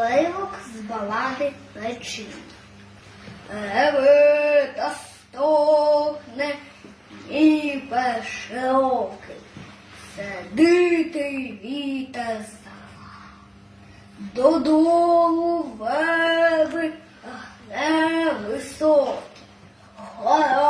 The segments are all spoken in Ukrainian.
Уривок з балади речі. Реве та стогне Дніпер широкий, сердитий вітер зава. Додолу верби гне високі, горами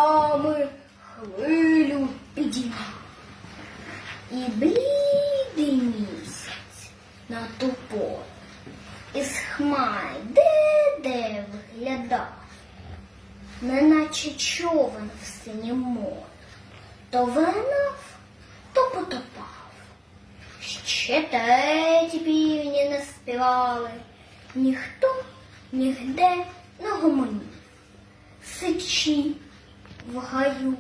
неначе човен в синім морі, то винав, то потопав. Ще треті півні не співали, ніхто нігде не гомонів. Сичі в гаю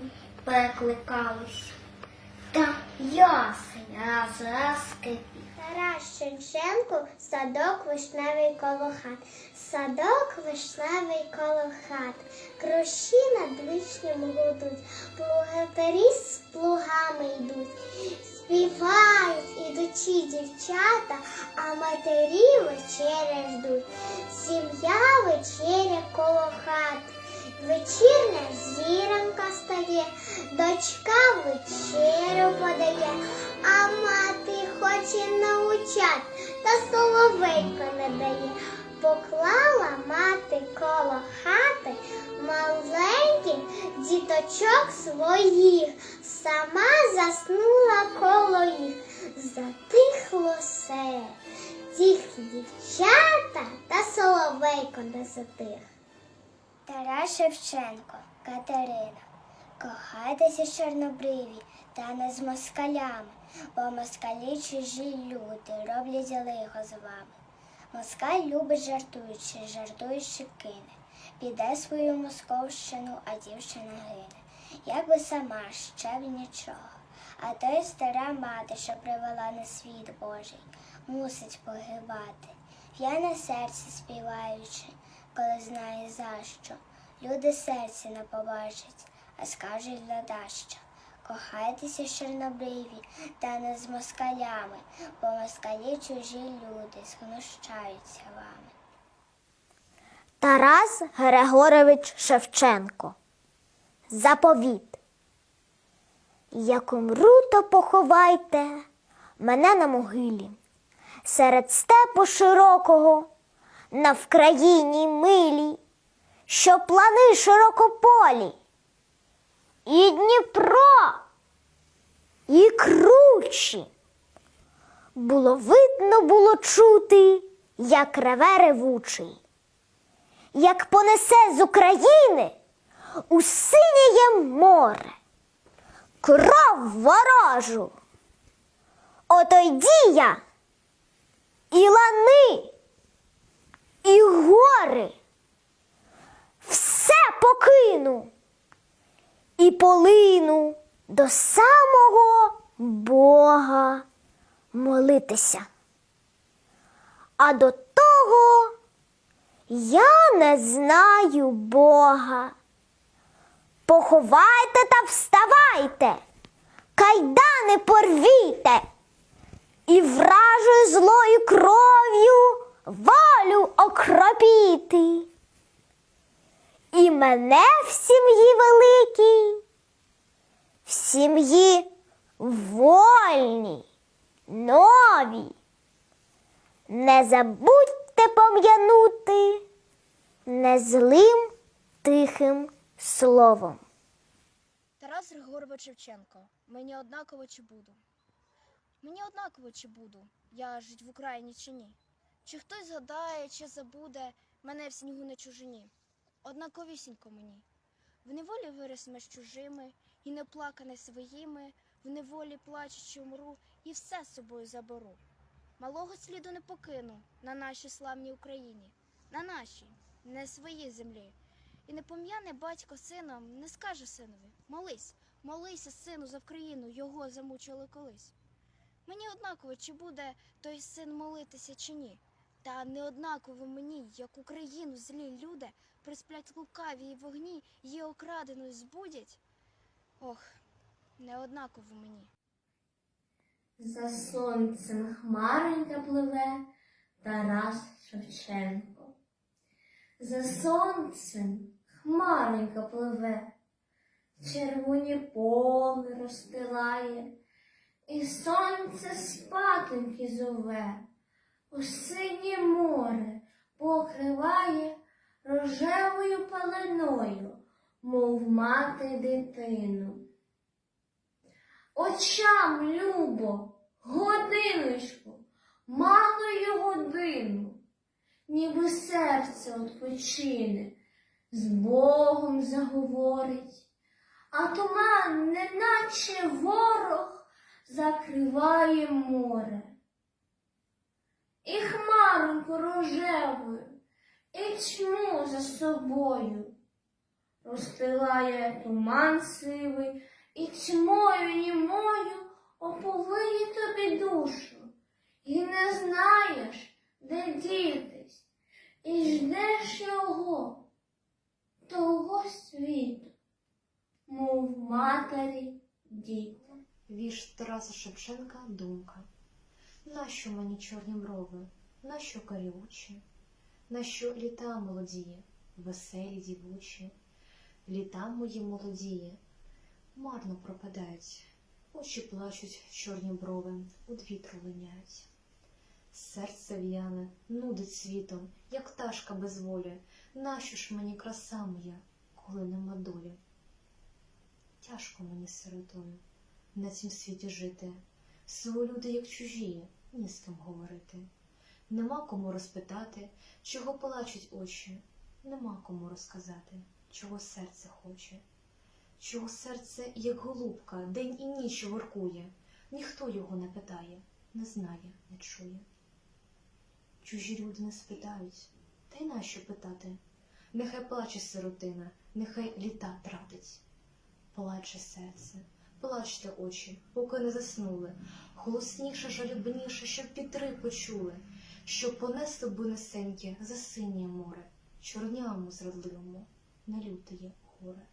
перекликались, та ясень раз раз кипів. Тарас садок вишневий коло хат, садок вишневий коло хат, крощі над вишням гудуть, плугатарі з плугами йдуть, співають ідучі дівчата, а матері вечеря ждуть. Сім'я вечеря коло хат. Вечірня зіранка стає, дочка вечерю подає, а мати хоче научать, та соловейко не дає. Поклала мати коло хати маленьких діточок своїх, сама заснула коло їх, затихло все, тільки дівчата та соловейко не затих. Тарас Шевченко, Катерина. Кохайтеся чорнобриві та не з москалями, бо москалі чужі люди роблять лихо з вами. Москаль любить жартуючи, жартуючи кине. Піде свою московщину, а дівчина гине. Як би сама ще б нічого. А то й стара мати, що привела на світ Божий, мусить погибати. П'яне серце співаючи, коли знає за що. Люди серця не побачать, а скажуть ледащо. Кохайтеся чорнобриві, та не з москалями, бо москалі чужі люди знущаються вами. Тарас Григорович Шевченко. Заповіт. Як умру, то поховайте мене на могилі, серед степу широкого, на Вкраїні милій, що плани широкополі, і Дніпро, і кручі. Було видно, було чути, як реве ревучий як понесе з України у синє море, кров ворожу. Ото й дія, і лани, і гори. Все покину і полину до самого Бога молитися. А до того я не знаю Бога. Поховайте та вставайте, кайдани порвійте і вражою злою кров'ю волю окропіти. І мене в сім'ї великій, в сім'ї вольній, новій. Не забудьте пом'янути незлим тихим словом. Тарас Григорович Шевченко. Мені однаково чи буду. Мені однаково чи буду. Я жить в Україні чи ні. Чи хтось згадає, чи забуде мене в снігу на чужині. Однаковісінько мені. В неволі виріс ми з чужими, і не плакане своїми, в неволі плачучи умру, і все з собою заберу. Малого сліду не покину на нашій славній Україні, на нашій, не своїй землі. І не пом'яне батько сином, не скаже синові Молись, молися, сину, за Вкраїну, його замучили колись. Мені однаково, чи буде той син молитися, чи ні. Та не однаково мені, як Україну злі люди присплять лукаві і вогні, її окраденою збудять. Ох, не однаково мені. За сонцем хмаренька пливе, Тарас Шевченко. За сонцем хмаренька пливе, червоні поле розстилає, і сонце спатоньки зове, у синє море покриває рожевою пеленою, мов мати дитину. Очам любо, годиночку, малою годину, ніби серце odpoчине, з Богом заговорить, а туман, неначе ворог, закриває море. І хмаринку рожевою, і тьму за собою? Розстилає туман сивий, і тьмою німою оповиє тобі душу, і не знаєш, де дітись, і ждеш його, того світу, мов матері діти. Вірш Тараса Шевченка Думка. Нащо мені чорні брови, нащо карі очі, нащо літа молодіє, веселі дівочі, літа мої молодіє, марно пропадають, очі плачуть, чорні брови, од вітру линяють. Серце в'яне, нудить світом, як пташка без волі, нащо ж мені краса моя, коли нема долі? Тяжко мені сиротою на цім світі жити. Свої люди, як чужі, ні з ким говорити. Нема кому розпитати, чого плачуть очі, нема кому розказати, чого серце хоче, чого серце, як голубка, день і ніч воркує, ніхто його не питає, не знає, не чує. Чужі люди не спитають, та й нащо питати? Нехай плаче сиротина, нехай літа тратить. Плаче серце, плачте очі, поки не заснули, голосніше, жалюбніше, щоб вітри почули, щоб понесли бунесеньке за синє море, чорнявому зрадливому, на лютеє горе.